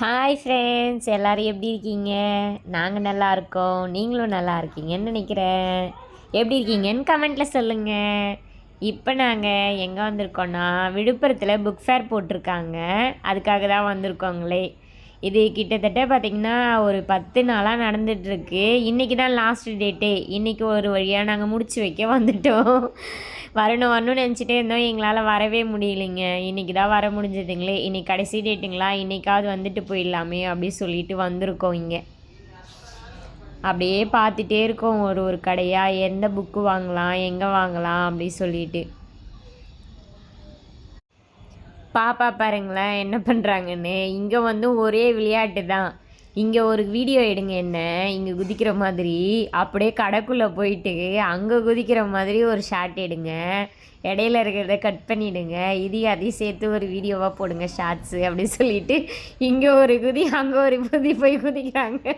Hi friends எல்லோரும் எப்படி இருக்கீங்க? நாங்கள் நல்லா இருக்கோம். நீங்களும் நல்லா இருக்கீங்கன்னு நினைக்கிறேன். எப்படி இருக்கீங்கன்னு கமெண்ட்டில் சொல்லுங்கள் இப்போ நாங்கள் எங்கே வந்திருக்கோன்னா விழுப்புரத்தில் புக் ஃபேர் போட்டிருக்காங்க. அதுக்காக தான் வந்திருக்கோங்களே. இது கிட்டத்தட்ட பார்த்திங்கன்னா ஒரு பத்து நாளாக நடந்துகிட்ருக்கு இன்றைக்கி தான் லாஸ்ட் டேட்டே இன்றைக்கி ஒரு வழியாக நாங்கள் முடிச்சு வைக்க வந்துட்டோம். வரணும் வரணும்னு நினச்சிட்டே இருந்தோம். எங்களால் வரவே முடியலைங்க. இன்றைக்கி தான் வர முடிஞ்சதுங்களே. இன்றைக்கி கடைசி டேட்டுங்களா இன்றைக்காவது வந்துட்டு போயிடலாமே அப்படி சொல்லிட்டு வந்திருக்கோம் இங்கே. அப்படியே பார்த்துட்டே இருக்கோம். ஒரு ஒரு கடையாக எந்த புக்கு வாங்கலாம்? எங்கே வாங்கலாம்? அப்படி சொல்லிட்டு. பாப்பா பாருங்களேன் என்ன பண்ணுறாங்கன்னு இங்கே வந்து ஒரே விளையாட்டு தான். இங்கே ஒரு வீடியோ எடுங்க என்ன இங்கே குதிக்கிற மாதிரி. அப்படியே கடைக்குள்ளே போயிட்டு அங்கே குதிக்கிற மாதிரி ஒரு ஷார்ட் எடுங்க. இடையில இருக்கிறத கட் பண்ணிவிடுங்க இதையும் அதையும் சேர்த்து ஒரு வீடியோவாக போடுங்க ஷார்ட்ஸு அப்படின்னு சொல்லிட்டு. இங்கே ஒரு குதி அங்கே ஒரு குதி போய் குதிக்கிறாங்க.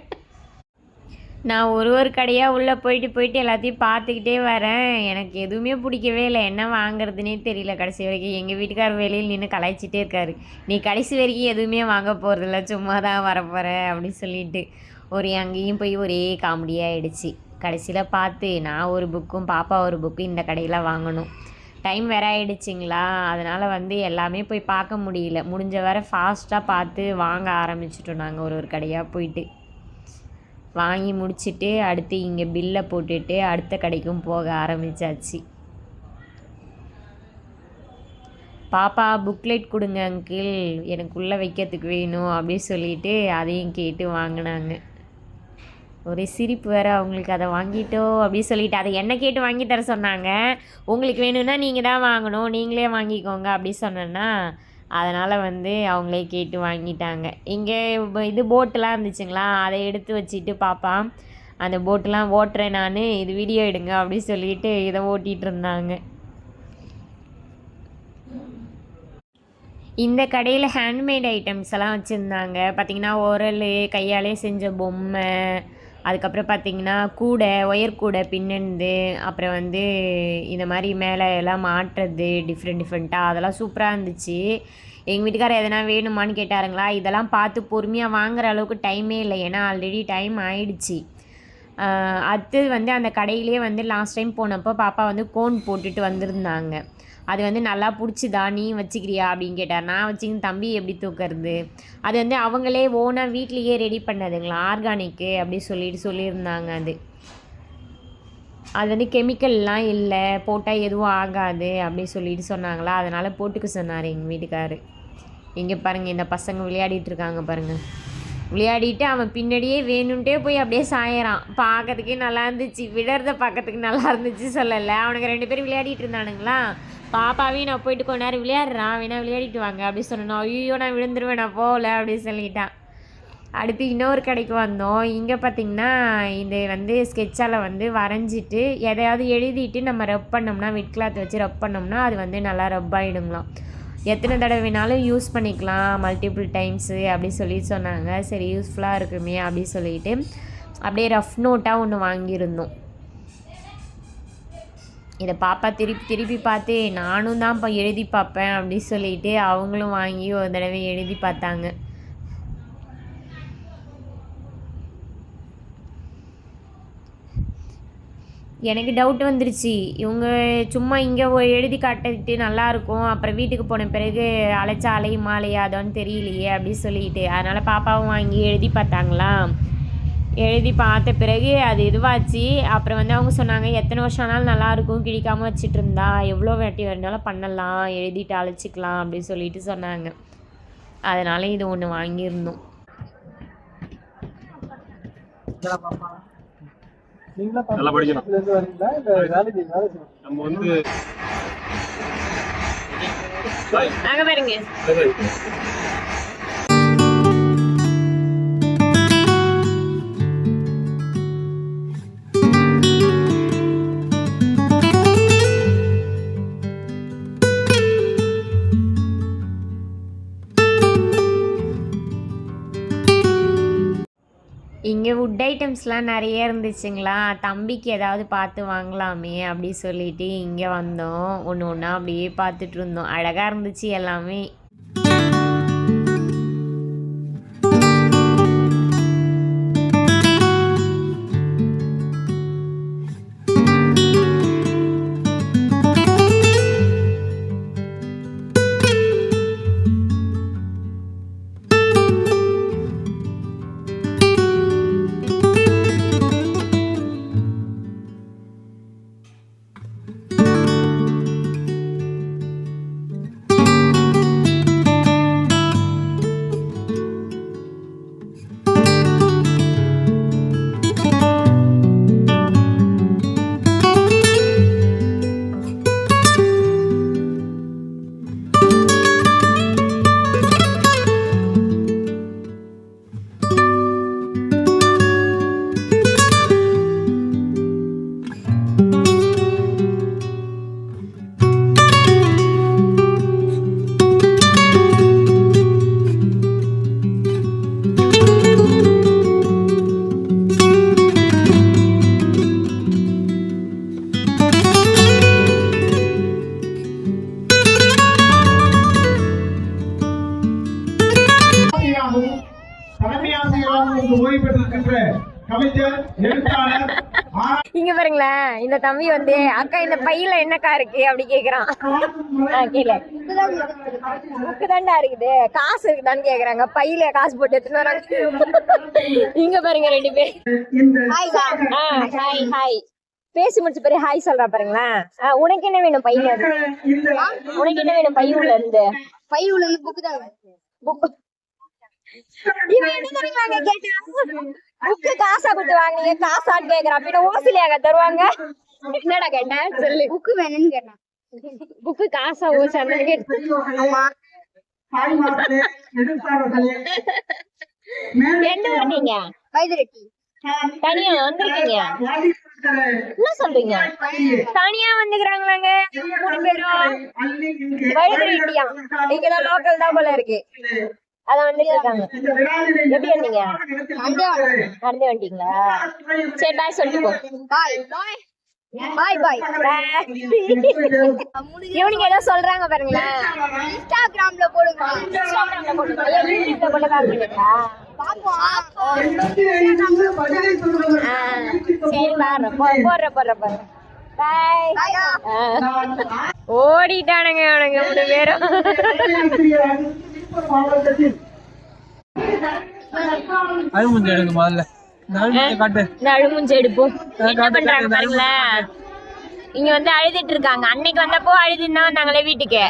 நான் ஒரு ஒரு கடையாக உள்ளே போயிட்டு போயிட்டு எல்லாத்தையும் பார்த்துக்கிட்டே வரேன். எனக்கு எதுவுமே பிடிக்கவே இல்லை. என்ன வாங்குறதுனே தெரியல கடைசி வரைக்கும். எங்கள் வீட்டுக்கார் வெளியில் நின்று கலாய்ச்சிட்டே இருக்காரு. நீ கடைசி வரைக்கும் எதுவுமே வாங்க போகிறதில்ல சும்மா தான் வரப்போகிற அப்படின்னு சொல்லிட்டு ஒரு அங்கேயும் போய் ஒரே காமெடியாகிடுச்சு கடைசியில் பார்த்து நான் ஒரு புக்கும் பாப்பா ஒரு புக்கும் இந்த கடையில் வாங்கணும். டைம் வேற ஆகிடுச்சிங்களா அதனால் வந்து எல்லாமே போய் பார்க்க முடியல. முடிஞ்ச வரை ஃபாஸ்ட்டாக பார்த்து வாங்க ஆரம்பிச்சிட்டோம் நாங்கள் ஒரு ஒரு கடையாக போயிட்டு. வாங்கி முடிச்சுட்டு அடுத்து இங்கே பில்லை போட்டுட்டு அடுத்த கடைக்கும் போக ஆரம்பித்தாச்சு பாப்பா புக்லெட் கொடுங்க அங்கிள் எனக்கு உள்ளே வைக்கிறதுக்கு வேணும் அப்படின்னு சொல்லிட்டு அதையும் கேட்டு வாங்கினாங்க. ஒரே சிரிப்பு வேறு அவங்களுக்கு அதை வாங்கிட்டோ அப்படின்னு சொல்லிட்டு அதை என்ன கேட்டு வாங்கி தர சொன்னாங்க? உங்களுக்கு வேணும்னா நீங்கள் தான் வாங்கணும். நீங்களே வாங்கிக்கோங்க அப்படி சொன்னேன்னா அதனால் வந்து அவங்களே கேட்டு வாங்கிட்டாங்க. இங்கே இது போட்டெலாம் இருந்துச்சுங்களா? அதை எடுத்து வச்சுட்டு பாப்பா அந்த போட்டெலாம் ஓட்டுறேன் நான் இது வீடியோ எடுங்க அப்படின்னு சொல்லிட்டு இதை ஓட்டிகிட்டு இருந்தாங்க. இந்த கடையில் ஹேண்ட்மேட் ஐட்டம்ஸ் எல்லாம் வச்சுருந்தாங்க. பார்த்திங்கன்னா உரல் கையாலே செஞ்ச பொம்மை அதுக்கப்புறம் பார்த்திங்கன்னா கூடை ஒயர் கூடை பின்னந்து அப்புறம் வந்து இந்த மாதிரி மேலே எல்லாம் மாட்டுறது டிஃப்ரெண்ட் டிஃப்ரெண்ட்டாக அதெல்லாம் சூப்பராக இருந்துச்சு. எங்கள் வீட்டுக்காரர் எதனா வேணுமான்னு கேட்டாருங்களா? இதெல்லாம் பார்த்து பொறுமையாக வாங்குற அளவுக்கு டைமே இல்லை. ஏன்னா ஆல்ரெடி டைம் ஆயிடுச்சு. அடுத்தது வந்து அந்த கடையிலே வந்து லாஸ்ட் டைம் போனப்போ பாப்பா வந்து கோன் போட்டுட்டு வந்திருந்தாங்க. அது வந்து நல்லா பிடிச்சிதா நீ வச்சுக்கிறியா அப்படின்னு கேட்டார். நான் வச்சுக்கின்னு தம்பி எப்படி தூக்கிறது? அது வந்து அவங்களே ஓனாக வீட்லேயே ரெடி பண்ணதுங்களா? ஆர்கானிக்கு அப்படி சொல்லிட்டு சொல்லியிருந்தாங்க அது. அது வந்து கெமிக்கல்லாம் இல்லை. போட்டால் எதுவும் ஆகாது அப்படி சொல்லிட்டு சொன்னாங்களா? அதனால் போட்டுக்க சொன்னார் எங்கள் வீட்டுக்காரு. இங்கே பாருங்கள் இந்த பசங்க விளையாடிட்டு இருக்காங்க பாருங்கள் விளையாடிட்டு அவன் பின்னாடியே வேணும்ட்டே போய் அப்படியே சாயறான். பார்க்கறதுக்கே நல்லா இருந்துச்சு. விடறத பார்க்கறதுக்கு நல்லா இருந்துச்சு சொல்லலை. அவனுக்கு ரெண்டு பேரும் விளையாடிட்டு இருந்தானுங்களா? பாப்பாவையும் நான் போயிட்டு கொஞ்ச நேரம் விளையாடுறான். வேணா விளையாடிட்டு வாங்க அப்படி சொன்னோம் ஐயோ நான் விழுந்துருவேன் நான் போகல அப்படின்னு சொல்லிட்டான். அடுத்து இன்னொரு கடைக்கு வந்தோம். இங்கே பார்த்திங்கன்னா இது வந்து ஸ்கெட்சால் வந்து வரைஞ்சிட்டு எதையாவது எழுதிட்டு நம்ம ரப் பண்ணோம்னா விட் கிளாத் வச்சு ரப் பண்ணோம்னா அது வந்து நல்லா ரப் ஆகிடுங்களாம் எத்தனை தடவை வேணாலும் யூஸ் பண்ணிக்கலாம் மல்டிபிள் டைம்ஸு அப்படி சொல்லி சொன்னாங்க. சரி யூஸ்ஃபுல்லாக இருக்குமே அப்படி சொல்லிட்டு அப்படியே ரஃப் நோட்டாக ஒன்று வாங்கியிருந்தோம். இதை பாப்பா திருப்பி திருப்பி பார்த்து நானும் தான் இப்போ எழுதி பார்ப்பேன் அப்படின்னு சொல்லிட்டு அவங்களும் வாங்கி ஒரு தடவை எழுதி பார்த்தாங்க. எனக்கு டவுட் வந்துருச்சு. இவங்க சும்மா இங்கே எழுதி காட்டிட்டு நல்லாயிருக்கும் அப்புறம் வீட்டுக்கு போன பிறகு அலைச்சா அலையும் மாலையாதோன்னு தெரியலையே அப்படின்னு சொல்லிட்டு அதனால் பாப்பாவும் வாங்கி எழுதி பார்த்தாங்களா எழுதி பார்த்த பிறகு அது இதுவாச்சு. அப்புறம் வந்து அவங்க சொன்னாங்க எத்தனை வருஷம் ஆனாலும் நல்லாயிருக்கும் கிழிக்காமல் வச்சுட்டு இருந்தா எவ்வளோ வாட்டி வேணாலும் பண்ணலாம். எழுதிட்டு அழைச்சிக்கலாம். அப்படின்னு சொல்லிட்டு சொன்னாங்க. அதனால் இது ஒன்று வாங்கியிருந்தோம். நம்ம வந்து அங்கே பாருங்க. இங்கே வுட் ஐட்டம்ஸ்லாம் நிறைய இருந்துச்சுங்களா? தம்பிக்கு ஏதாவது பார்த்து வாங்கலாமே அப்படி சொல்லிட்டு இங்கே வந்தோம். ஒன்று ஒன்றா அப்படியே பார்த்துட்டு இருந்தோம். அழகாக இருந்துச்சு எல்லாமே. இந்த தம்பி வந்து அக்கா இந்த பையில என்னக்கா இருக்கு? அப்படி கேக்குறான். கீழே புக்கு தாண்டா இருக்குது. காசு இருக்குதான்னு கேக்குறாங்க. பையில காசு போட்டு எடுத்துன்னு வராங்க. இங்க பாருங்க ரெண்டு பேர். ஆ, ஹாய் ஹாய் பேசி முடிச்ச பிறகு ஹாய் சொல்றா பாருங்களேன் உனக்கு என்ன வேணும் பையில இருந்து? உனக்கு என்ன வேணும் பை உள்ள இருந்து? பை உள்ள இருந்து புக்கு தான். புக்கு இவன் என்ன தெரியுமாங்க கேட்டான் புக்கு காசா கொடுத்து வாங்குனீங்க. காசான்னு கேக்குறான் பின்ன ஓசிலியாங்க தருவாங்க. என்னடா கேட்டேன் சொல்லு. புக்கு வேணும்னு கேட்டான் புக்கு காசா ஓசான்னு ஊர் நீங்க வைத்திரெட்டி தனியா வந்திருக்கீங்க? என்ன சொல்றீங்க? தனியா வந்துக்கிறாங்களாங்க. மூணு பேரும். வயதுரெட்டியா இங்கதான் லோக்கல் தான் போல இருக்கு. அதான் வந்துட்டு இருக்காங்க. எப்படி வந்தீங்க? நடந்து வந்துட்டீங்களா சரி பாய் சொல்லிட்டு போ பாய் பாய் பாய் பாய் இவனுங்க ஏதோ சொல்றாங்க பாருங்களேன். இன்ஸ்டாகிராம்ல போடுங்க. இன்ஸ்டாகிராம்ல. ஏன் யூடியூப்ல போட்டு காமிக்கிறீங்களா? சரி பாரு போ போடுற ஓடிட்டானுங்க அவனுங்க மூணு பேரும். மாவட்டத்தில் அழுமுஞ்சி எடுங்க முதல்ல. இந்த அழுமுஞ்சி எடுப்போம். என்ன பண்றாங்க பாருங்களேன். இங்க வந்து அழுதுட்டு இருக்காங்க. அன்னைக்கு வந்தப்போ அழுதுன்னு தான் வந்தாங்களே வீட்டுக்கு.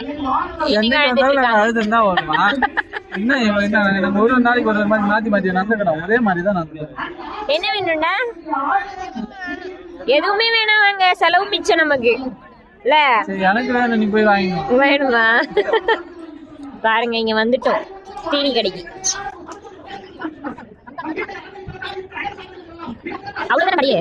என்ன வேணும்டா எதுவுமே வேணாம் வாங்க. செலவு மிச்சம் நமக்கு. இல்ல? எனக்கு வேணும். நீ போய் வாங்கிக்கணும் வேணுமா? பாருங்க இங்க வந்துட்டோம். தீனி கடைக்கு. அவ்வளவுதானே கடையே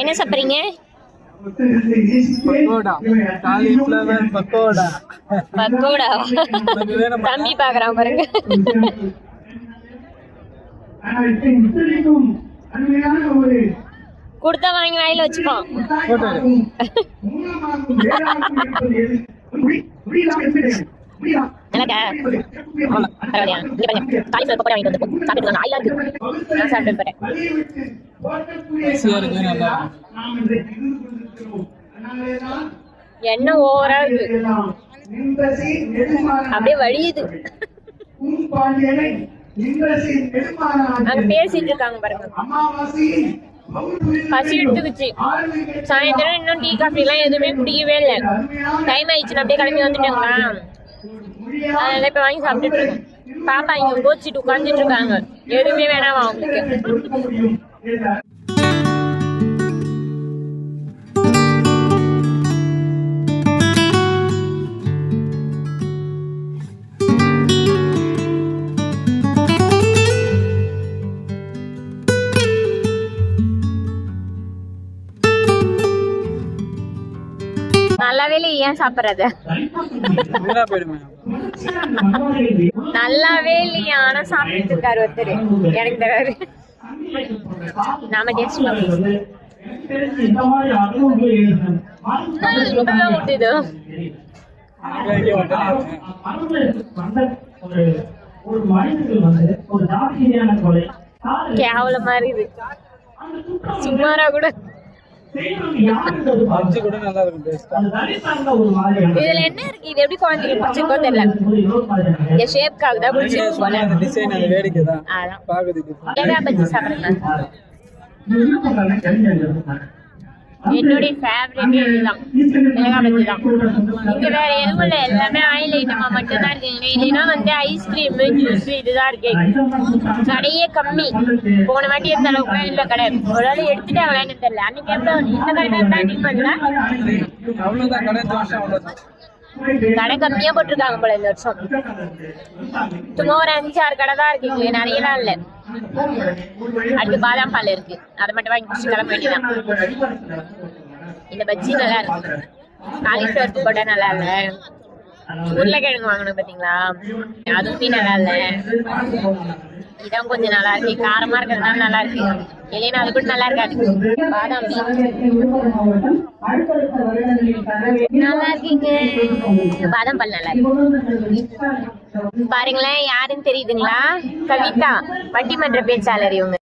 என்ன சாப்பிடுறீங்க? பக்கோடா. தம்பி பாக்குறான் பாருங்க. கொடுத்தா வாங்கி வாயில எப்படி? முடியலாம். நல்லா பரவாயில்லையா? இங்க பாருங்க. காலிஃபிளவர் பக்கோடா வாங்கிட்டு வந்து சாப்பிட்டு ஆயிலா இருக்கு. நான் சாப்பிட்டு போறேன். எண்ணெய் ஓவரா இருக்கு. அப்படியே வழியுது. பேசிட்டு இருக்காங்க பாருங்க. பசி எடுத்துக்குச்சு. சாயந்தரம் இன்னும் டீ காஃபி எல்லாம் எதுவுமே பிடிக்கவே இல்லை. டைம் ஆயிடுச்சு அப்படியே கிளம்பி வந்துட்டேங்களா அதனால இப்ப வாங்கி சாப்பிட்டுட்டு இருக்கோம். பாப்பா இங்க கோச்சிட்டு உட்காந்துட்டு இருக்காங்க. எதுவுமே வேணாம் அவங்களுக்கு. ஏன் சாப்பிடுறது? நல்லாவே இல்லையா ஆனா சாப்பிட்டு இருக்காரு ஒருத்தர். எனக்கு தராரு நாம டேஸ்ட் பண்ணி கொலை கேவலமா இருக்குது. சுமாரா கூட. இதுல என்ன இருக்கு? இது எப்படி குழந்தைக்கு பிடிச்சிருக்கோ தெரியல. இந்த ஷேப்காக தான் பிடிச்சிருக்கு போல. அந்த டிசைன் அந்த வேடிக்கை தான். அதான். பாக்குறதுக்கு ஏதா பஜ்ஜி சாப்பிடுறேன் என்னுடைய ஃபேவரட் இதுதான். பஜ்ஜி தான். இங்க வேற எதுவும் இல்லை எல்லாமே ஆயில் ஐட்டமா மட்டும் தான் இருக்குங்க. இல்லைன்னா வந்து ஐஸ்கிரீம் ஜூஸ் இதுதான் இருக்கு. கடையே கம்மி. போன வாட்டி இருந்த அளவுக்கு இல்ல கடை. ஒரு ஆள் எடுத்துட்டாங்களான்னு தெரியல அன்னைக்கு எப்போ இந்த கடை தான் இல்ல கடை கம்மியா போட்டிருக்காங்க போல இந்த வருஷம். சும்மா ஒரு அஞ்சு ஆறு கடை தான் இருக்கு இங்க. நிறையலாம் இல்ல. அடுத்து பாதாம் பால் இருக்கு. அதை மட்டும் வாங்கி குடிச்சு கிளம்ப வேண்டியதான் இந்த பஜ்ஜி நல்லா இருக்கு. காலிஃபிளவர் போட்டா நல்லா இல்ல உருளைக்கிழங்கு வாங்கணும் பாத்தீங்களா? அதுவுமே நல்லா இல்ல இதான் கொஞ்சம் நல்லா இருக்கு. காரமா இருக்கிறதுனால நல்லா இருக்கு. இல்லைன்னா அது கூட நல்லா இருக்காது. பாதாம் நல்லா இருக்கீங்க. பாதாம் பால் நல்லா இருக்கு. பாருங்களேன் யாருன்னு தெரியுதுங்களா? கவிதா பட்டிமன்ற பேச்சாளர் இவங்க.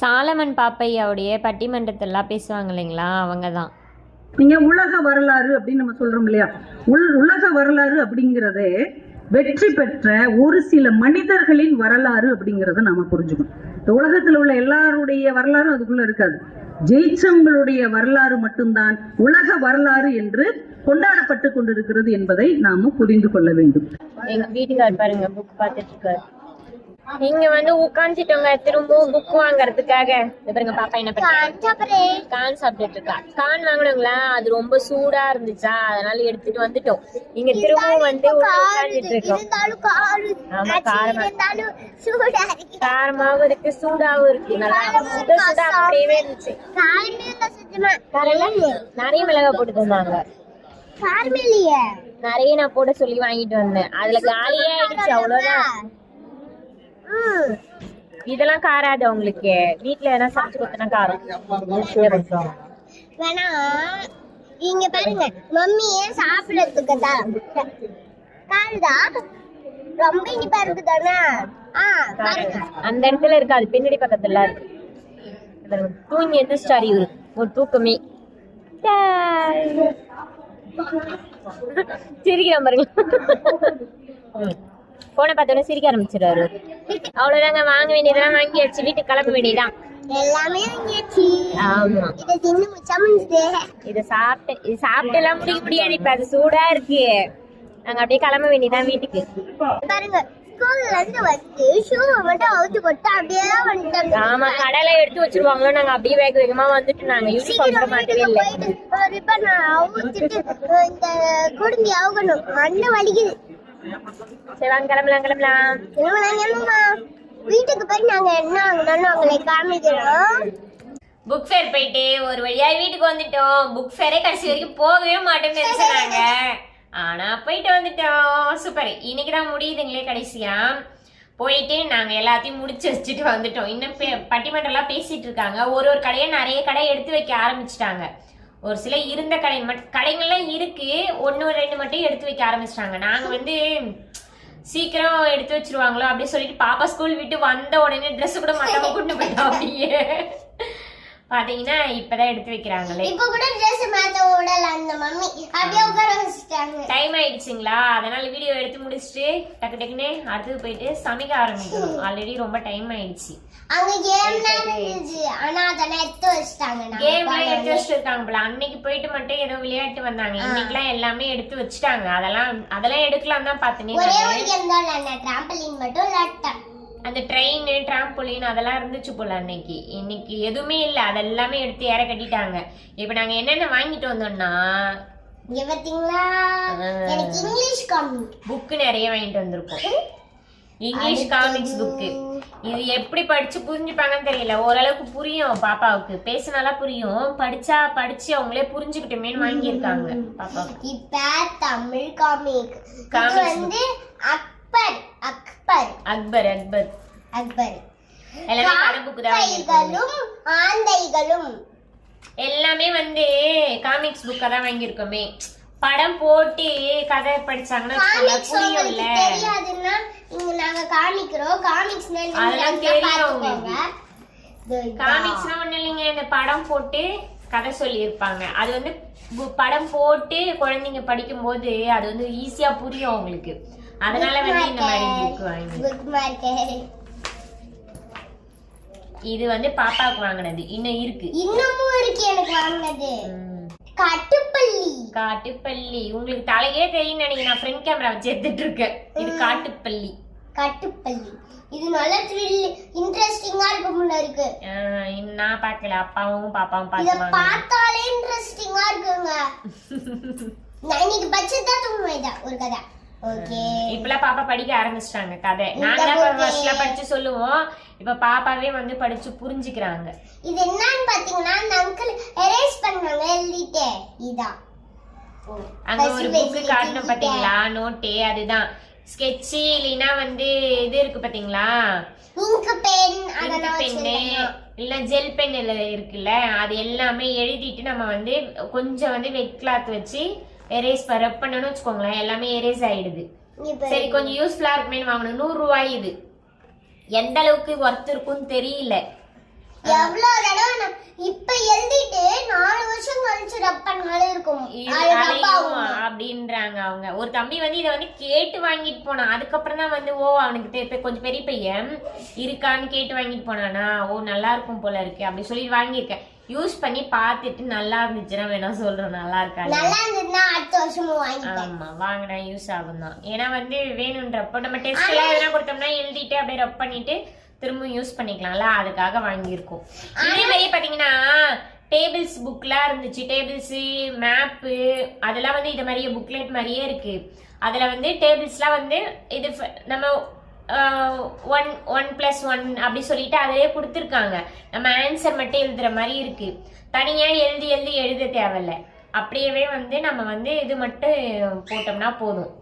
சாலமன் பாப்பையாவுடைய பட்டிமன்றத்தெல்லாம் பேசுவாங்க இல்லைங்களா? அவங்க தான் நீங்க உலக வரலாறு அப்படின்னு நம்ம சொல்றோம் இல்லையா? உல் உலக வரலாறு அப்படிங்கறதே வெற்றி பெற்ற ஒரு சில மனிதர்களின் வரலாறு அப்படிங்கறத நாம புரிஞ்சுக்கணும். இந்த உலகத்துல உள்ள எல்லாருடைய வரலாறும் அதுக்குள்ள இருக்காது. ஜெயிச்சவங்களுடைய வரலாறு மட்டும்தான் உலக வரலாறு என்று கொண்டாடப்பட்டு கொண்டிருக்கிறது என்பதை நாம புரிந்து கொள்ள வேண்டும். எங்க வீட்டுக்கார் பாருங்க புக் பார்த்துட்டு இருக்காரு. இங்க வந்து உட்காந்துட்டோங்க திரும்பவும் புக் வாங்குறதுக்காக. பாருங்க பாப்பா என்ன கான் சாப்பிட்டுட்டு இருக்கா. கான் வாங்கினோங்களா அது ரொம்ப சூடா இருந்துச்சா? அதனால எடுத்துட்டு வந்துட்டோம். இங்க திரும்பவும் வந்து உட்காந்துட்டு இருக்கோம். ஆமா காரமா. காரமாவும் இருக்கு சூடாவும் இருக்கு. நல்லா சுட சுட அப்படியே இருந்துச்சு. நிறைய மிளகாய் போட்டு தந்தாங்க நிறைய நான் போட சொல்லி வாங்கிட்டு வந்தேன். அதுல காலியே ஆயிடுச்சு அவ்வளவுதான். இதெல்லாம் காராது உங்களுக்கு வீட்ல எதனா சமைச்சு கொடுத்தனா காரம். வேணா இங்க பாருங்க. மம்மியே சாப்பிடறதுக்கு தான் காருதா? ரொம்ப இனிப்பா பாருங்க. அந்த இடத்துல இருக்காது பின்னாடி பக்கத்துல இருக்கு. தூங்கி எந்திரிச்சிட்டாரு இவரு. ஒரு தூக்கமே. சிரிக்கிறான் பாருங்க. போனை பார்த்தோன்னே சிரிக்க ஆரம்பிச்சிடாரு அவ்வளவுதாங்க வாங்க வேண்டியதெல்லாம் வாங்கியாச்சு வீட்டுக்கு கிளம்ப வேண்டியதான் எல்லாமே வாங்கியாச்சு. ஆமா. இதை தின்னு இத சாப்பிட்டு இது சாப்பிட்டு எல்லாம் முடிக்க முடியாது இப்ப அது சூடா இருக்கு. நாங்க அப்படியே கிளம்ப வேண்டியதான் வீட்டுக்கு. பாருங்க ஸ்கூல்ல இருந்து வந்து மட்டும் அவுத்து போட்டு அப்படியே வந்துட்டாங்க ஆமா கடலை எடுத்து வச்சிருவாங்களோ நாங்க அப்படியே வேக வேகமா வந்துட்டு நாங்க யூனிஃபார்ம் கூட மாட்டவே இல்ல. போயிட்டு ரிப்பன் அவுத்துட்டு இந்த குடும்பி அவுகணும் மண்ணு வலிக்குது. சரி வாங்க கிளம்பலாம். கிளம்பலாம் என்னமா என்னமா வீட்டுக்கு போய் நாங்க என்ன வாங்கினோம்னு உங்களை காமிக்கிறோம். புக் ஃபேர் போயிட்டு ஒரு வழியா வீட்டுக்கு வந்துட்டோம். புக் ஃபேரே கடைசி வரைக்கும் போகவே மாட்டேன்னு நினைச்சாங்க. ஆனா போயிட்டு வந்துட்டோம். சூப்பர் இன்னைக்கு தான் முடியுதுங்களே கடைசியா. போயிட்டு நாங்க எல்லாத்தையும் முடிச்சு வச்சுட்டு வந்துட்டோம். இன்னும் பே- பட்டிமன்றம்லாம் பேசிட்டு இருக்காங்க. ஒரு ஒரு கடையை நிறைய கடை எடுத்து வைக்க ஆரம்பிச்சிட்டாங்க. ஒரு சில இருந்த கடை மட்டும் கடைகள்லாம் இருக்கு. ஒன்று ரெண்டு மட்டும் எடுத்து வைக்க ஆரம்பிச்சிட்டாங்க. நாங்க வந்து சீக்கிரம் எடுத்து வச்சிருவாங்களோ அப்படி சொல்லிட்டு பாப்பா ஸ்கூல் விட்டு வந்த உடனே ட்ரெஸ் கூட மாட்டாம கொண்டு போயிட்டோம் அப்படியே. பாத்தீங்கன்னா இப்பதான் எடுத்து வைக்கிறாங்களே. இப்ப கூட ட்ரெஸ் மாத்த விடல அந்த மம்மி. அப்படியே உட்கார வச்சுட்டாங்க. டைம் ஆயிடுச்சுங்களா? அதனால வீடியோ எடுத்து முடிச்சுட்டு டக்கு டக்குன்னு அடுத்தது போயிட்டு சமைக்க ஆரம்பிக்கணும். ஆல்ரெடி ரொம்ப டைம் ஆயிடுச்சு. அங்க கேம் இருந்துச்சு. ஆனா அதெல்லாம் எடுத்து வச்சுட்டாங்க. கேம்லாம் எடுத்து வச்சுட்டு இருக்காங்க போல. அன்னைக்கு போயிட்டு மட்டும் ஏதோ விளையாட்டு வந்தாங்க. இன்னைக்குலாம் எல்லாமே எடுத்து வச்சுட்டாங்க. அதெல்லாம் அதெல்லாம் எடுக்கலாம் தான் பார்த்தேனே ஒரே. ஒரு கேம் தான் டிராம்பலின் மட்டும் விளையாட்டேன் அந்த ட்ரெயின் ட்ராம்போலின் அதெல்லாம் இருந்துச்சு போல அன்னைக்கு. இன்னைக்கு எதுவுமே இல்லை. அதெல்லாமே எடுத்து ஏற கட்டிட்டாங்க. இப்போ நாங்கள் என்னென்ன வாங்கிட்டு வந்தோம்னா இங்க பாத்தீங்களா? எனக்கு இங்கிலீஷ் காமிக் புக்கு நிறைய வாங்கிட்டு வந்திருக்கோம். இங்கிலீஷ் காமிக்ஸ் புக்கு இது எப்படி படிச்சு புரிஞ்சுப்பாங்கன்னு தெரியல. ஓரளவுக்கு புரியும் பாப்பாவுக்கு. பேசினாலா புரியும். படிச்சா படிச்சு அவங்களே புரிஞ்சுக்கிட்டுமேன்னு வாங்கியிருக்காங்க பாப்பாவுக்கு. இப்ப தமிழ் காமிக் வந்து அக்பர் அக்பர். அக்பர் அக்பர். அக்பர். எல்லாமே கடை புக்கு தான் ஆந்தைகளும். எல்லாமே வந்து காமிக்ஸ் புக்கை தான் வாங்கியிருக்கோமே. படம் போட்டு கதை படிச்சாங்கன்னா புரியும்ல. தெரியாதுன்னா இங்க நாங்க காமிக்கிறோம். காமிக்ஸ் அதெல்லாம் தெரியும் காமிக்ஸ்னா ஒண்ணு இல்லைங்க இந்த படம் போட்டு கதை சொல்லியிருப்பாங்க. அது வந்து படம் போட்டு குழந்தைங்க படிக்கும்போது அது வந்து ஈஸியா புரியும் அவங்களுக்கு. அதனால வந்து இந்த மாதிரி புக் வாங்கி இது வந்து பாப்பாவுக்கு வாங்கினது. இன்னும் இருக்கு. இன்னமும் இருக்கு எனக்கு வாங்கினது. கட்டுப்பள்ளி. காட்டுப்பள்ளி. உங்களுக்கு தலையே தெரியும் நினைக்கிறேன். நான் ஃப்ரண்ட் கேமரா வச்சு எடுத்துட்டு இருக்கேன் இது காட்டுப்பள்ளி. கட்டுப்பள்ளி. இது நல்ல த்ரில் இன்ட்ரெஸ்டிங்கா இருக்கு. ஆஹ் இன்னும் நான் பார்க்கல. அப்பாவும் பாப்பாவும் இத பார்த்துவாங்க. பார்த்தாலே இன்ட்ரெஸ்டிங்கா இருக்குங்க. நான் இன்னைக்கு பட்சத்தான் தூங்குவேன். ஒரு கதை. இப்பெல்லாம் பாப்பா படிக்க ஆரம்பிச்சிட்டாங்க. கதை. இந்த நாங்க தான் book ஃபர்ஸ்ட்ல படிச்சு சொல்லுவோம். இப்ப பாப்பாவே வந்து படிச்சு புரிஞ்சுக்கிறாங்க. இது என்னன்னு பாத்தீங்கன்னா அந்த அங்கிள் எரேஸ் பண்ணாங்க எழுதிட்டே இதான். அங்க ஒரு புக்கு காட்டணும். பாத்தீங்களா? நோட்டு அதுதான். ஸ்கெட்சு இல்லைன்னா வந்து இது இருக்கு பாத்தீங்களா? இங்க் பென் வச்சிருக்கேன் இல்ல ஜெல் பென் இருக்குல்ல அது எல்லாமே எழுதிட்டு நம்ம வந்து கொஞ்சம் வந்து வெட் கிளாத் வச்சு எரேஸ் ரப் பண்ணணும்னு வச்சுக்கோங்களேன் எல்லாமே எரேஸ் ஆயிடுது. சரி கொஞ்சம் யூஸ்ஃபுல்லா இருக்குமேனு வாங்கணும். நூறு ரூபாய் இது. எந்த அளவுக்கு ஒர்த் இருக்கும்னு தெரியல. எவ்வளவு தடவை இப்ப எழுதிட்டு நாலு வருஷம் கழிச்சு ரப் பண்ணாலும் இருக்கும் அப்படின்றாங்க அவங்க. ஒரு தம்பி வந்து இதை வந்து கேட்டு வாங்கிட்டு போனான். அதுக்கப்புறம் தான் வந்து ஓ அவனுக்கு கொஞ்சம் பெரிய பையன் இருக்கான்னு கேட்டு வாங்கிட்டு போனானா? ஓ நல்லா இருக்கும் போல இருக்கு அப்படி சொல்லி வாங்கியிருக்கேன். யூஸ் பண்ணி பார்த்துட்டு நல்லா இருந்துச்சுன்னா வேணா சொல்றேன் நல்லா இருக்கா நல்லா இருந்ததுன்னா அடுத்த வருஷமும் ஆமா வாங்கினா யூஸ் ஆகும் தான் ஏன்னா வந்து வேணுன்றப்போ நம்ம டெஸ்ட் எல்லாம் கொடுத்தோம்னா எழுதிட்டு அப்படியே ரப் பண்ணிட்டு திரும்ப யூஸ் பண்ணிக்கலாம்ல அதுக்காக வாங்கியிருக்கோம். இதே மாதிரி பாத்தீங்கன்னா டேபிள்ஸ் புக்லாம் இருந்துச்சு. டேபிள்ஸ் மேப்பு அதெல்லாம் வந்து இது மாதிரியே புக்லெட் மாதிரியே இருக்கு. அதுல வந்து டேபிள்ஸ்லாம் வந்து இது நம்ம ஒன் ஒன் பிளஸ் ஒன் அப்படி சொல்லிட்டு அதிலே கொடுத்துருக்காங்க. நம்ம ஆன்சர் மட்டும் எழுதுற மாதிரி இருக்கு. தனியா எழுதி எழுதி எழுத தேவையில்ல. அப்படியே வந்து நம்ம வந்து இது மட்டும் போட்டோம்னா போதும்.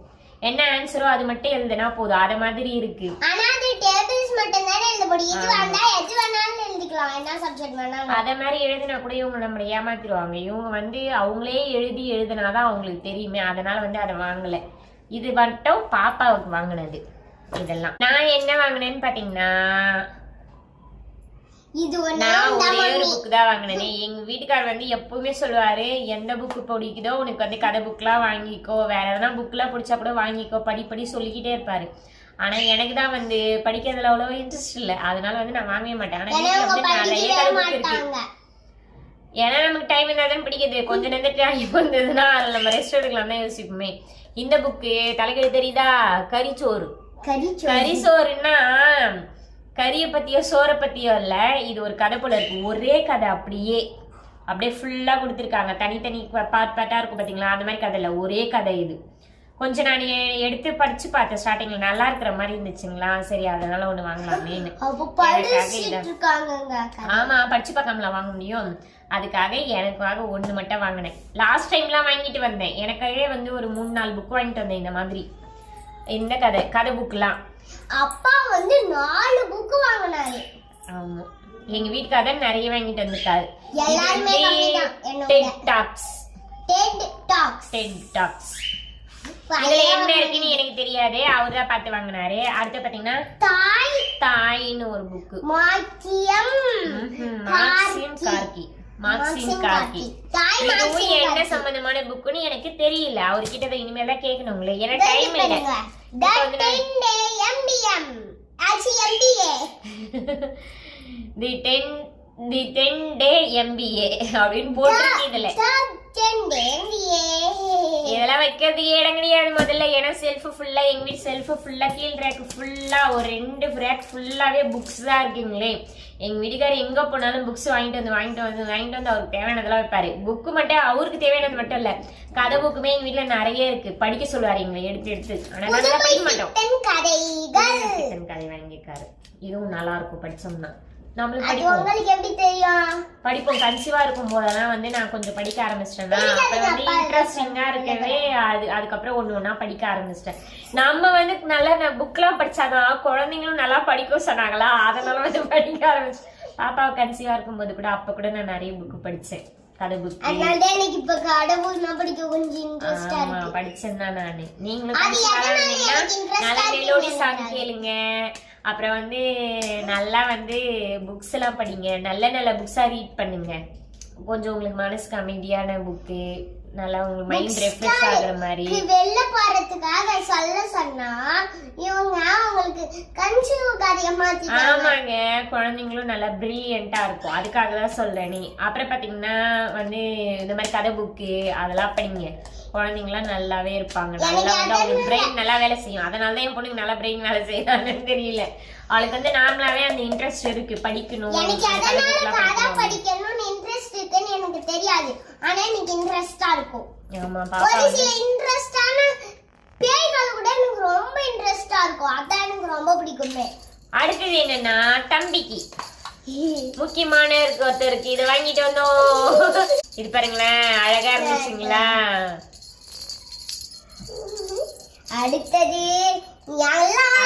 என்ன ஆன்சரோ அது மட்டும் எழுதுனா போதும். அத மாதிரி இருக்கு. ஆனா அது டேபிள்ஸ் மட்டும் தானே எழுத முடியும் இது வந்தா எது வேணாலும் எழுதிக்கலாம். என்ன சப்ஜெக்ட் வேணாலும். அத மாதிரி எழுதினா கூட இவங்க நம்மளை ஏமாத்திடுவாங்க இவங்க வந்து அவங்களே எழுதி எழுதினாதான் அவங்களுக்கு தெரியுமே. அதனால வந்து அதை வாங்கல. இது மட்டும் பாப்பாவுக்கு வாங்கினது. இதெல்லாம். நான் என்ன வாங்கினேன்னு பாத்தீங்கன்னா இது நான் ஒரே ஒரு புக் தான் வாங்கினேன். எங்க வீட்டுக்காரர் வந்து எப்பவுமே சொல்லுவாரு எந்த புக்கு பிடிக்குதோ உனக்கு வந்து கதை புக்லாம் வாங்கிக்கோ. வேற எதனா புக்லாம் பிடிச்சா கூட வாங்கிக்கோ. படி படி சொல்லிக்கிட்டே இருப்பாரு. ஆனா எனக்கு தான் வந்து படிக்கிறதுல அவ்வளோ இன்ட்ரெஸ்ட் இல்லை. அதனால வந்து நான் வாங்கவே மாட்டேன். ஆனா வீட்டுல வந்து நிறைய கதை புக் இருக்கு. ஏன்னா நமக்கு டைம் இருந்தால் தான் பிடிக்குது. கொஞ்ச நேரம் டைம் வந்ததுன்னா அதில் நம்ம ரெஸ்ட் எடுக்கலாம் தான் யோசிப்போமே. இந்த புக்கு தலைக்கறி தெரியுதா? கறிச்சோறு கறிச்சோறு கறிசோறுன்னா கறியை பத்தியோ சோறை பத்தியோ இல்ல இது ஒரு கதை போல இருக்கு. ஒரே கதை அப்படியே அப்படியே ஃபுல்லா கொடுத்துருக்காங்க. தனித்தனி பார்ட் பார்ட்டா இருக்கும் பாத்தீங்களா? அந்த மாதிரி கதை இல்ல. ஒரே கதை இது. கொஞ்சம் நான் எடுத்து படிச்சு பார்த்தேன் ஸ்டார்டிங்ல நல்லா இருக்கிற மாதிரி இருந்துச்சுங்களா? சரி அதனால ஒண்ணு வாங்கலாமேன்னு. ஆமா படிச்சு பார்க்காமல வாங்க முடியும். அதுக்காக எனக்காக ஒண்ணு மட்டும் வாங்கினேன். லாஸ்ட் டைம்லாம் வாங்கிட்டு வந்தேன். எனக்காகவே வந்து ஒரு மூணு நாலு புக் வாங்கிட்டு வந்தேன் இந்த மாதிரி. இந்த கதை கதை புக்லாம் அப்பா வந்து நாலு புக் வாங்கினாரு. ஆமா. எங்க வீட்டுக்காரர் நிறைய வாங்கிட்டு வந்திருக்காரு. எல்லாருமே. TED talks TED talks TED talks இதுல என்ன இருக்குன்னு எனக்கு தெரியாது. அவர் தான் பார்த்து வாங்கினாரு. அடுத்து பாத்தீங்கன்னா தாய். தாயின்னு ஒரு புக்கு மாக்கியம் மார்க்சிம் கார்கி. மார்க்சிம் கார்கி இதுவும் என்ன. சம்பந்தமான புக்குன்னு எனக்கு தெரியல அவர்கிட்ட தான் இனிமேல் தான் கேட்கணுங்களே ஏன்னா Very டைம் இல்ல பண்ணுங்க. இப்ப The வந்து நான் 10 day MDM. Actually, MBA. The ten the ten day MBA அப்படின்னு போட்டுருக்கு இதுல The 10 day MBA. இதெல்லாம் வைக்கிறதுக்கு இடம் கிடையாது முதல்ல. ஏன்னா செல்ஃப் ஃபுல்லா எங்க வீட்டு செல்ஃப் ஃபுல்லா கீழ் ரேக் ஃபுல்லா ஒரு ரெண்டு ரேக் ஃபுல்லாவே புக்ஸ் தான் இருக்குங்களே. எங்க வீட்டுக்காரர் எங்க போனாலும் புக்ஸ் வாங்கிட்டு வந்து வாங்கிட்டு வந்து வாங்கிட்டு வந்து அவருக்கு தேவையானதெல்லாம் வைப்பாரு. புக்கு மட்டும் அவருக்கு தேவையானது மட்டும் இல்ல கதை புக்குமே எங்க வீட்டுல நிறைய இருக்கு. படிக்க சொல்லுவாரு எங்களை எடுத்து எடுத்து. ஆனா நாங்க படிக்க மாட்டோம். கதை வாங்கியிருக்காரு. இதுவும் நல்லா இருக்கும் படிச்சோம்னா. நம்மளும் படிப்போம். உங்களுக்கு எப்படி தெரியும்? படிப்போம். கன்சீவா இருக்கும் போதெல்லாம் வந்து நான் கொஞ்சம் படிக்க ஆரம்பிச்சிட்டேன்னா அப்புறம் வந்து இன்ட்ரெஸ்டிங்கா இருக்கவே அது அதுக்கப்புறம் ஒண்ணு ஒண்ணா படிக்க ஆரம்பிச்சிட்டேன். நம்ம வந்து நல்லா புக்லாம் படிச்சாதான் குழந்தைங்களும் நல்லா படிக்க சொன்னாங்களா? அதனால வந்து படிக்க ஆரம்பிச்சு பாப்பாவை கன்சீவா இருக்கும்போது கூட அப்ப கூட நான் நிறைய புக் படிச்சேன். கதை புக் எனக்கு இப்ப கடவுள் படிக்க கொஞ்சம் இன்ட்ரெஸ்டா இருக்கு. படிச்சேன் தான் நானு. நீங்களும் நல்ல மெலோடி சாங் கேளுங்க. அப்புறம் வந்து நல்லா வந்து புக்ஸ் எல்லாம் படிங்க. நல்ல நல்ல புக்ஸா ரீட் பண்ணுங்க. கொஞ்சம் உங்களுக்கு மனசுக்கு அமைதியான புக்கு நல்லா உங்களுக்கு மைண்ட் ரெஃப்ரெஷ் ஆகுற மாதிரி. வெளில போறதுக்காக சொல்ல சொன்னா இவங்க அவங்களுக்கு கதைய மாத்திட்டாங்க ஆமாங்க. குழந்தைங்களும் நல்லா பிரில்லியண்டா இருக்கும். அதுக்காக தான் சொல்றேன் நீ. அப்புறம் பாத்தீங்கன்னா வந்து இந்த மாதிரி கதை புக்கு அதெல்லாம் படிங்க. குழந்தைங்களாம் நல்லாவே இருப்பாங்க. நல்லா வந்து அவங்களுக்கு பிரெயின் நல்லா வேலை செய்யும். அதனால தான் என் பொண்ணுக்கு நல்லா பிரெயின் வேலை செய்யறாங்கன்னு தெரியல. அவளுக்கு வந்து நார்மலாவே அந்த இன்ட்ரெஸ்ட் இருக்கு. படிக்கணும். படிக்கணும்னு இன்ட்ரெஸ்ட் இருக்குன்னு எனக்கு தெரியாது. ஆனா எனக்கு இன்ட்ரெஸ்டா இருக்கும். ஆமா பாப்பா ஒரு சில இன்ட்ரெஸ்டான பேய்கள் கூட எனக்கு ரொம்ப இன்ட்ரெஸ்டா இருக்கும். அதான் எனக்கு ரொம்ப பிடிக்குமே. அடுத்தது என்னன்னா தம்பிக்கு. முக்கியமான இருக்கு ஒருத்தருக்கு இதை வாங்கிட்டு வந்தோம். இது பாருங்களேன் அழகா இருந்துச்சுங்களா? அடுத்தது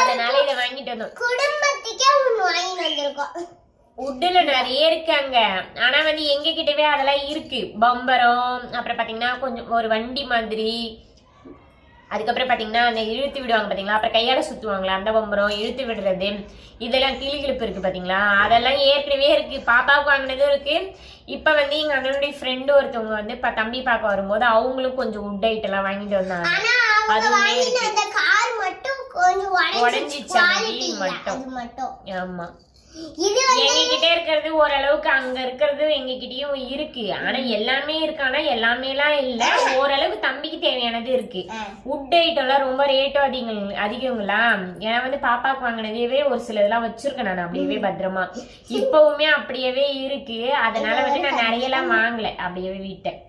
அதனால இதை வாங்கிட்டு வந்தோம். குடும்பத்துக்கே ஒண்ணு வாங்கி வந்திருக்கோம். உட்டுல நிறைய இருக்கு அங்க ஆனா வந்து எங்க கிட்டவே அதெல்லாம் இருக்கு. பம்பரம் அப்புறம் பாத்தீங்கன்னா கொஞ்சம் ஒரு வண்டி மாதிரி அதுக்கப்புறம் பாத்தீங்கன்னா அந்த இழுத்து விடுவாங்க பாத்தீங்களா? அப்புறம் கையால சுத்துவாங்களா அந்த பம்பரம் இழுத்து விடுறது. இதெல்லாம் கிளிகிழப்பு இருக்கு பாத்தீங்களா? அதெல்லாம் ஏற்கனவே இருக்கு. பாப்பாவுக்கு வாங்கினதும் இருக்கு. இப்ப வந்து எங்க அண்ணனுடைய ஃப்ரெண்டு ஒருத்தவங்க வந்து இப்ப தம்பி பார்க்க வரும்போது அவங்களும் கொஞ்சம் உட் ஐட்டம் எல்லாம் வாங்கிட்டு வந்தாங்க. அதுவுமே வாங்கின இருக்கு. அந்த கார் மட்டும் கொஞ்சம் உடைஞ்சிச்சு. மட்டும். அது மட்டும். ஆமா. இது வந்து எங்க கிட்ட இருக்கிறது ஓரளவுக்கு அங்க இருக்கிறது எங்க கிட்டயும் இருக்கு. ஆனா எல்லாமே இருக்கானா எல்லாமே எல்லாம் இல்ல. ஓரளவுக்கு தம்பிக்கு தேவையானது இருக்கு. உட் ஐட்டம்லாம் ரொம்ப ரேட்டும் அதிகம் அதிகங்களா? ஏன்னா வந்து பாப்பாக்கு வாங்கினதே ஒரு சில இதெல்லாம் வச்சிருக்கேன் நான். அப்படியே பத்திரமா. இப்பவுமே அப்படியே இருக்கு. அதனால வந்து நான் நிறைய எல்லாம் வாங்கல. அப்படியே விட்டேன்.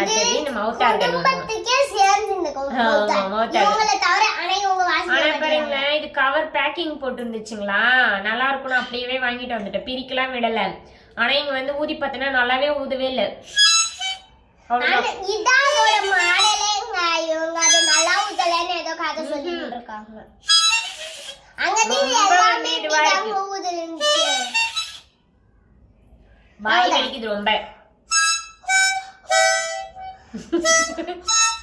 அடுத்தது நம்ம அவுட்டா இருக்கணும் குடும்பத்துக்கே சேர்ந்து இந்த ஆமா, மௌத்தார். இவங்களை தவிர ஆனா இவங்க ஆனா பாருங்களேன் இது கவர் பேக்கிங் போட்டு இருந்துச்சுங்களா நல்லா இருக்கும்னு அப்படியே வாங்கிட்டு வந்துட்டேன். பிரிக்கலாம் விடல. ஆனா இங்க வந்து ஊதி பார்த்தனா நல்லாவே ஊதவே இல்ல. இதான்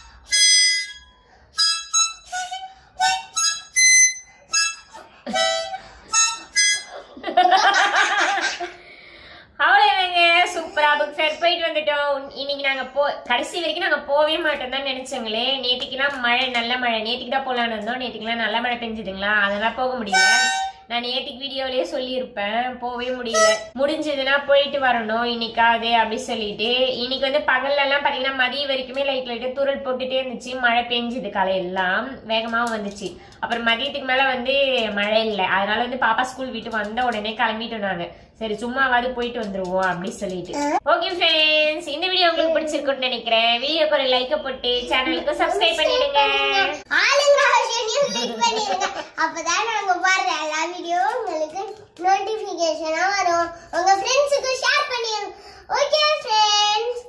சூப்பரா போயிட்டு வந்துட்டோம். இன்னைக்கு நாங்க போ கடைசி வரைக்கும் நாங்க போகவே மாட்டோம் தான் நினைச்சோங்களே நேத்திக்கெல்லாம் மழை நல்ல மழை. நேத்திக்கு தான் போலான்னு இருந்தோம். நேத்திக்கெல்லாம் நல்ல மழை பெஞ்சுதுங்களா? அதெல்லாம் போக முடியல. நான் நேத்திக்கு வீடியோலயே சொல்லியிருப்பேன். போகவே முடியல. முடிஞ்சதுன்னா போயிட்டு வரணும். இன்னைக்காவது அப்படி சொல்லிட்டு. இன்னைக்கு வந்து பகல்ல எல்லாம் பாத்தீங்கன்னா மதியம் வரைக்குமே லைட் லைட்டு தூரல் போட்டுட்டே இருந்துச்சு. மழை பெஞ்சுது காலையெல்லாம். வேகமாகவும் வந்துச்சு. அப்புறம் மதியத்துக்கு மேல வந்து மழை இல்லை. அதனால வந்து பாப்பா ஸ்கூல் விட்டு வந்த உடனே கிளம்பிட்டோம் நாங்க. சரி சும்மா வாடி போயிட்டு வந்துருவோம் அப்படின்னு சொல்லிட்டு. ஓகே ஃப்ரெண்ட்ஸ் இந்த வீடியோ உங்களுக்கு பிடிச்சிருக்கும்னு நினைக்கிறேன். வீடியோ ஒரு லைக் போட்டு சேனலுக்கு சப்ஸ்கிரைப் பண்ணிடுங்க. அப்பதான் நாங்க போடுற எல்லா வீடியோ உங்களுக்கு நோட்டிபிகேஷனா வரும். உங்க ஃப்ரெண்ட்ஸுக்கு ஷேர் பண்ணிடுங்க. ஓகே ஃப்ரெண்ட்ஸ்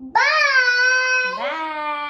பாய் பாய்